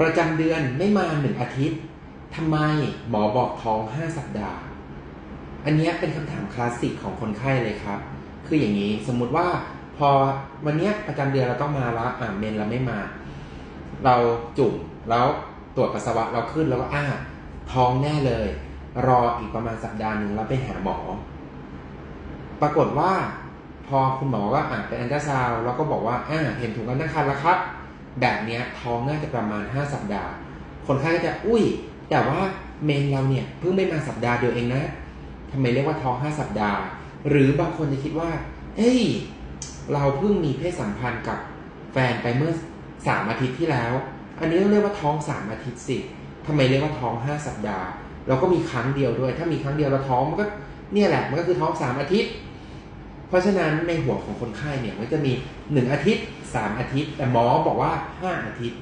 ประจำเดือนไม่มาหนึ่งอาทิตย์ทำไมหมอบอกท้องห้าสัปดาห์ อันนี้เป็นคำถามคลาสสิกของคนไข้เลยครับ คืออย่างนี้สมมุติว่าพอวันนี้ประจำเดือนเราต้องมาล้วอ่าเมนเราไม่มา เราจุ่มแล้วตรวจปัสสาวะเราขึ้นแล้วก็อ้าท้องแน่เลย รออีกประมาณสัปดาห์หนึ่งแล้วไปหาหมอ ปรากฏว่า พอคุณหมอก็อ่านเป็นอันตราซาวแล้วก็บอกว่าอ่าเห็นถุงกันตั้งครรภ์แล้วครับ แบบนี้ท้องน่าจะประมาณ 5 สัปดาห์ คนไข้ก็จะอุ้ย แต่ว่าเมนเราเนี่ยเพิ่งไม่มาสัปดาห์เดียวเองนะทำไมเรียกว่าท้อง 5 สัปดาห์ หรือบางคนจะคิดว่าเฮ้ย เราเพิ่งมีเพศสัมพันธ์กับแฟนไปเมื่อ 3 อาทิตย์ที่แล้ว อันนี้ต้องเรียกว่าท้อง 3 อาทิตย์สิทำไมเรียกว่าท้อง 5 สัปดาห์ เราก็มีครั้งเดียวด้วย ถ้ามีครั้งเดียวเราท้องมันก็เนี่ยแหละ มันก็คือท้อง 3 อาทิตย์ ราะฉะนั้นในหัวของคนไข้เนี่ยมันจะมี 1 อาทิตย์ 3 อาทิตย์ แต่หมอบอกว่า 5 อาทิตย์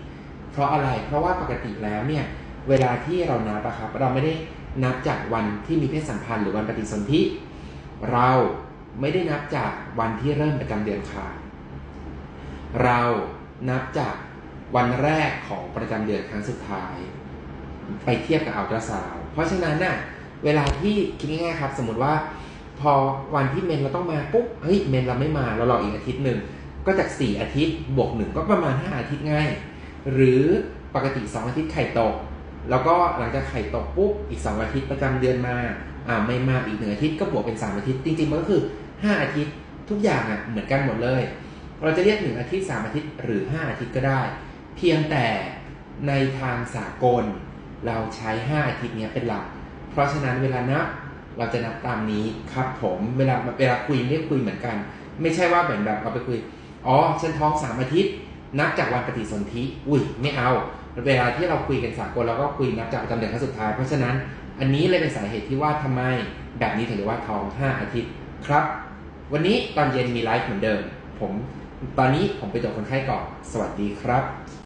เพราะอะไรเพราะว่าปกติแล้วเนี่ยเวลาที่เรานับอะครับ เราไม่ได้นับจากวันที่มีเพศสัมพันธ์หรือวันปฏิสนธิเราไม่ได้นับจากวันที่เริ่มประจำเดือนขาดเรานับจากวันแรกของประจำเดือนครั้งสุดท้าย ไปเทียบกับอัลตราซาวด์เพราะฉะนั้นน่ะเวลาที่คิดง่ายๆครับ สมมติว่า พอวันที่เมนเราต้องมาปุ๊บเฮ้ยเมนเราไม่มาเรารออีกอาทิตย์หนึ่งก็จาก 4 อาทิตย์บวกหนึ่งก็ประมาณ 5 อาทิตย์ง่ายหรือปกติ 2 อาทิตย์ไข่ตก แล้วก็หลังจากไข่ตกปุ๊บอีก 2 อาทิตย์ประจำเดือนมาอ่าไม่มาอีกหนึ่งอาทิตย์ก็บวกเป็น 3 อาทิตย์จริงๆมันก็คือ 5 อาทิตย์ทุกอย่างอะเหมือนกันหมดเลย เราจะเรียก 1 อาทิตย์ 3 อาทิตย์หรือ 5 อาทิตย์ก็ได้ เพียงแต่ในทางสากล เราใช้ 5 อาทิตย์นี้เป็นหลัก เพราะฉะนั้นเวลานับ เราจะนับตามนี้ครับผมเวลาเวลาคุยไม่ได้คุยเหมือนกัน ไม่ใช่ว่าเหมือนแบบเราไปคุย อ๋อฉันท้องสามอาทิตย์ นับจากวันปฏิสนธิอุ้ยไม่เอา เวลาที่เราคุยกันสากลเราก็คุยนับจากประจำเดือนครั้งสุดท้าย เพราะฉะนั้นอันนี้เลยเป็นสาเหตุที่ว่าทำไมแบบนี้ถึงเรียกว่าท้อง5อาทิตย์ครับ วันนี้ตอนเย็นมีไลฟ์เหมือนเดิม ผมตอนนี้ผมไปตรวจคนไข้ก่อนสวัสดีครับ